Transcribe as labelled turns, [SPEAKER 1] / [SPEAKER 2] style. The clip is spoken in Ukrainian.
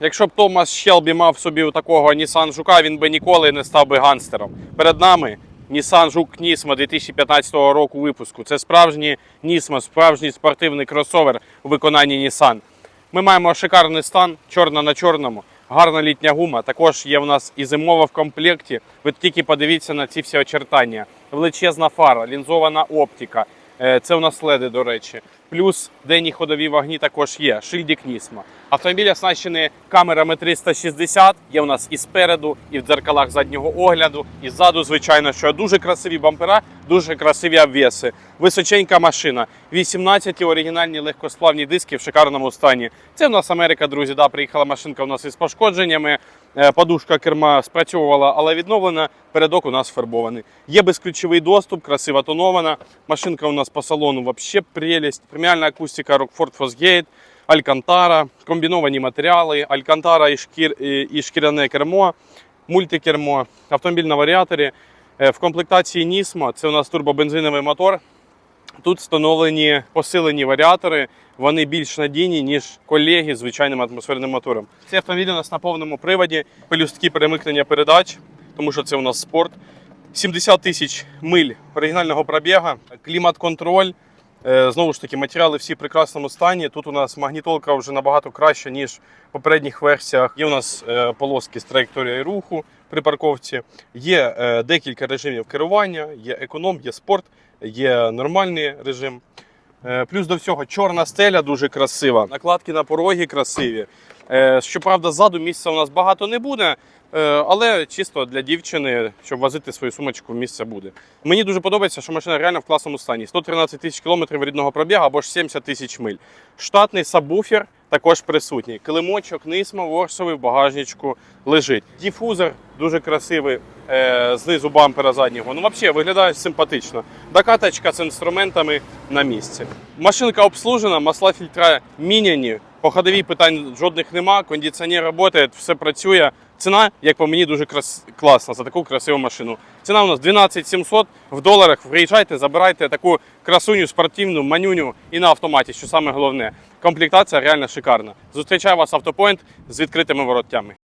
[SPEAKER 1] Якщо б Томас Щелбі мав собі такого Nissan Жука, він би ніколи не став би гангстером. Перед нами Nissan Жук Нісма 2015 року випуску. Це справжній Нісма, справжній спортивний кросовер у виконанні Nissan. Ми маємо шикарний стан, чорна на чорному, гарна літня гума. Також є в нас і зимова в комплекті. Ви тільки подивіться на ці всі очертання. Величезна фара, лінзована оптика. Е, Це у нас леди, до речі. Плюс денні ходові вогні також є. Шильдик Нісма. Автомобіль оснащений камерами 360. Є у нас і спереду, і в дзеркалах заднього огляду, і ззаду, звичайно, що дуже красиві бампера, дуже красиві обвеси. Височенька машина. 18 оригінальні легкосплавні диски в шикарному стані. Це у нас Америка, друзі. Да, приїхала машинка у нас із пошкодженнями. Е, Подушка керма спрацьовувала, але відновлена. Передок у нас фарбований. Є безключовий доступ, красиво тонована. Машинка у нас по салону вообще прелість. Преміальна акустика Rockford Fosgate, Алькантара, комбіновані матеріали, Алькантара і, шкір, і, шкіряне кермо, мультикермо, автомобіль на варіаторі. Е, В комплектації Нісмо це у нас турбобензиновий мотор. Тут встановлені посилені варіатори, вони більш надійні, ніж колеги з звичайним атмосферним мотором. Цей автомобіль у нас на повному приводі, пелюстки перемикнення передач, тому що це у нас спорт. 70 тисяч миль оригінального пробіга, клімат-контроль. Е, Знову ж таки, матеріали всі в прекрасному стані. Тут у нас магнітолка вже набагато краща, ніж в попередніх версіях. Є у нас е, полоски з траєкторією руху при парковці. Є е, декілька режимів керування, є економ, є спорт, є нормальний режим. Е, Плюс до всього чорна стеля дуже красива. Накладки на пороги красиві. Е, Щоправда, ззаду місця у нас багато не буде, е, але чисто для дівчини, щоб возити свою сумочку, місце буде. Мені дуже подобається, що машина реально в класному стані. 113 тисяч кілометрів рідного пробігу або ж 70 тисяч миль. Штатний сабвуфер також присутній. Килимочок, нисма, ворсовий в багажничку лежить. Діфузор дуже красивий е, знизу бампера заднього. Ну, взагалі виглядає симпатично. Докаточка з інструментами на місці. Машинка обслужена, масла фільтра міняні. По ходовій питань жодних нема, кондиціонер працює, все працює. Ціна, як по мені, дуже крас... класна за таку красиву машину. Ціна у нас 12 700 в доларах. Приїжджайте, забирайте таку красуню, спортивну, манюню і на автоматі, що саме головне. Комплектація реально шикарна. Зустрічаю вас автопоінт з відкритими вороттями.